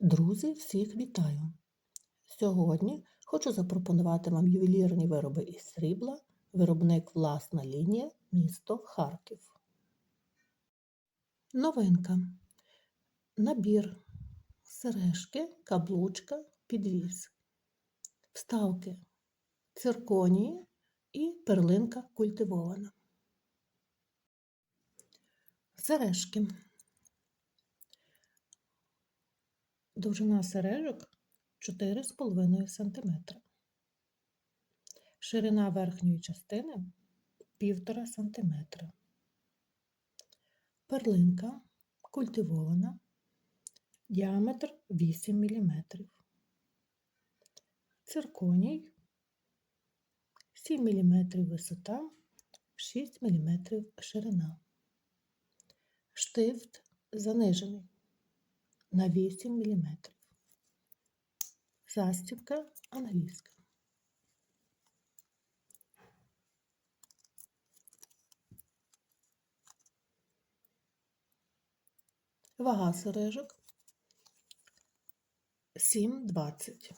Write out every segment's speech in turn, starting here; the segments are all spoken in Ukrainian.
Друзі, всіх вітаю! Сьогодні хочу запропонувати вам ювелірні вироби із срібла, виробник власна лінія, місто Харків. Новинка. Набір сережки, каблучка, підвіз, вставки цирконії і перлинка культивована. Сережки. Довжина сережок 4,5 см. Ширина верхньої частини 1,5 см. Перлинка культивована. Діаметр 8 мм. Цирконій 7 мм висота, 6 мм ширина. Штифт занижений на 8 мм. Застібка англійська. Вага сережок 7,20.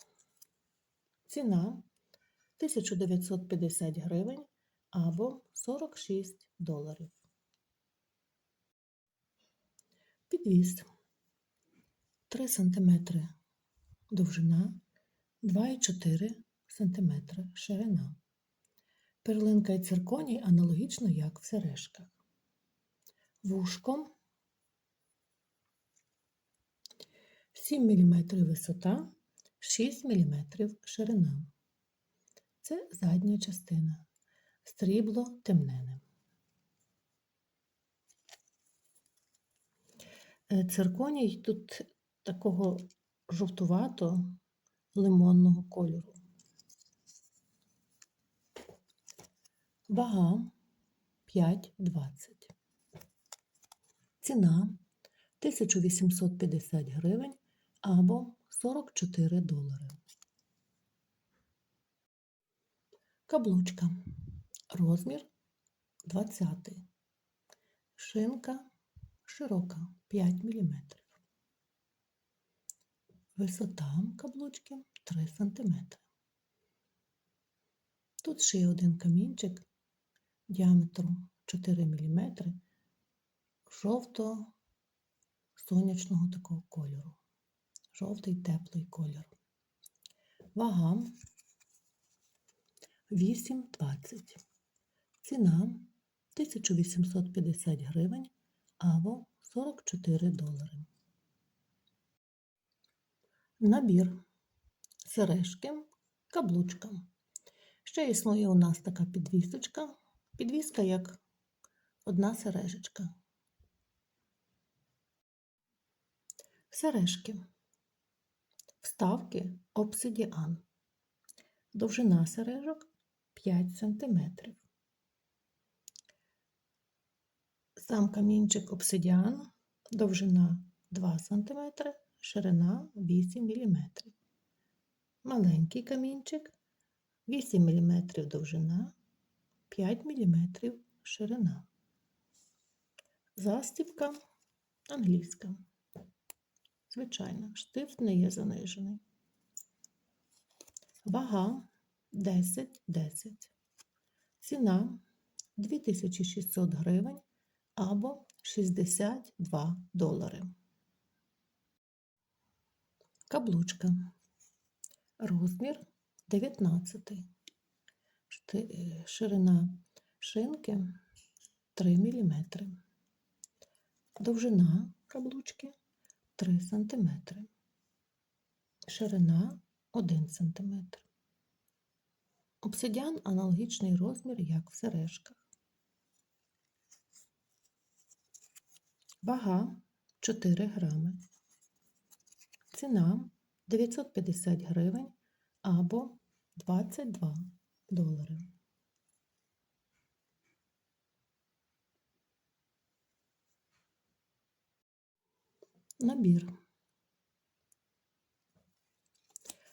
Ціна 1950 гривень або 46 доларів. Підвіз 3 см довжина, 2,4 см ширина. Перлинка і цирконій аналогічно, як в сережках. Вушком 7 мм висота, 6 мм ширина. Це задня частина. Стрібло темнене. Е, Цирконій тут такого жовтувато лимонного кольору. Вага 5,20. Ціна 1850 гривень або 44 долари. Каблучка. Розмір 20. Шинка широка 5 мм. Висота каблучки 3 см. Тут ще є один камінчик діаметром 4 мм жовто-сонячного такого кольору. Жовтий теплий кольор. Вага 8,20. Ціна 1850 гривень або 44 долари. Набір сережки, каблучка. Ще існує у нас така підвісочка. Підвіска як одна сережечка. Сережки. Вставки обсидіан. Довжина сережок 5 см. Сам камінчик обсидіан, довжина 2 см, ширина 8 мм. Маленький камінчик 8 мм довжина, 5 мм ширина. Застібка англійська. Звичайно, штифт не є занижений. Вага 10-10. Ціна 2600 гривень або 62 долари. Каблучка. Розмір 19. Ширина шинки 3 мм. Довжина каблучки 3 см. Ширина 1 см. Обсидіан аналогічний розмір, як в сережках. Вага 4 грами. Ціна 950 гривень або 22 долари. Набір.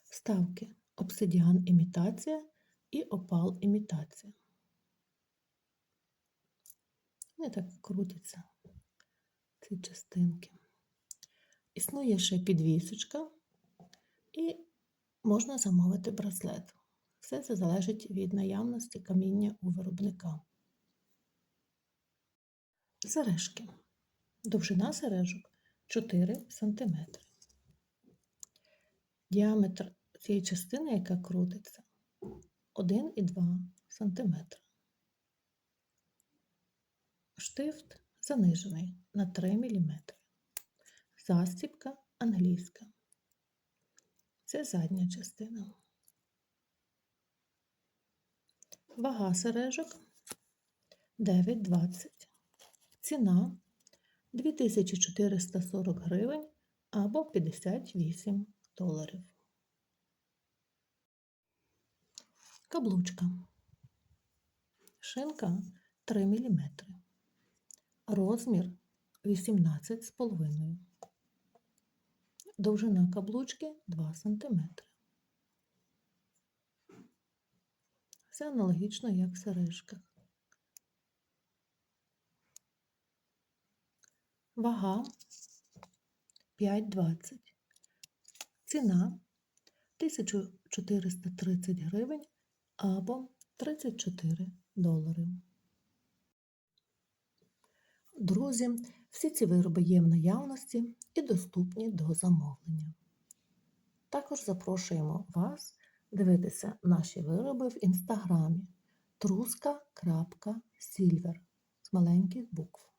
Ставки обсидіан імітація і опал імітація. Вони так крутяться, ці частинки. Існує ще підвісочка і можна замовити браслет. Все це залежить від наявності каміння у виробника. Сережки. Довжина сережок 4 см. Діаметр цієї частини, яка крутиться, 1,2 см. Штифт занижений на 3 мм. Застібка англійська. Це задня частина. Вага сережок 9,20. Ціна 2440 гривень або 58 доларів. Каблучка. Шинка 3 мм. Розмір 18,5. Довжина каблучки 2 см. Все аналогічно, як в сережках. Вага 5,20. Ціна 1430 гривень або 34 долари. Друзі, всі ці вироби є в наявності і доступні до замовлення. Також запрошуємо вас дивитися наші вироби в інстаграмі truska.silver з маленьких букв.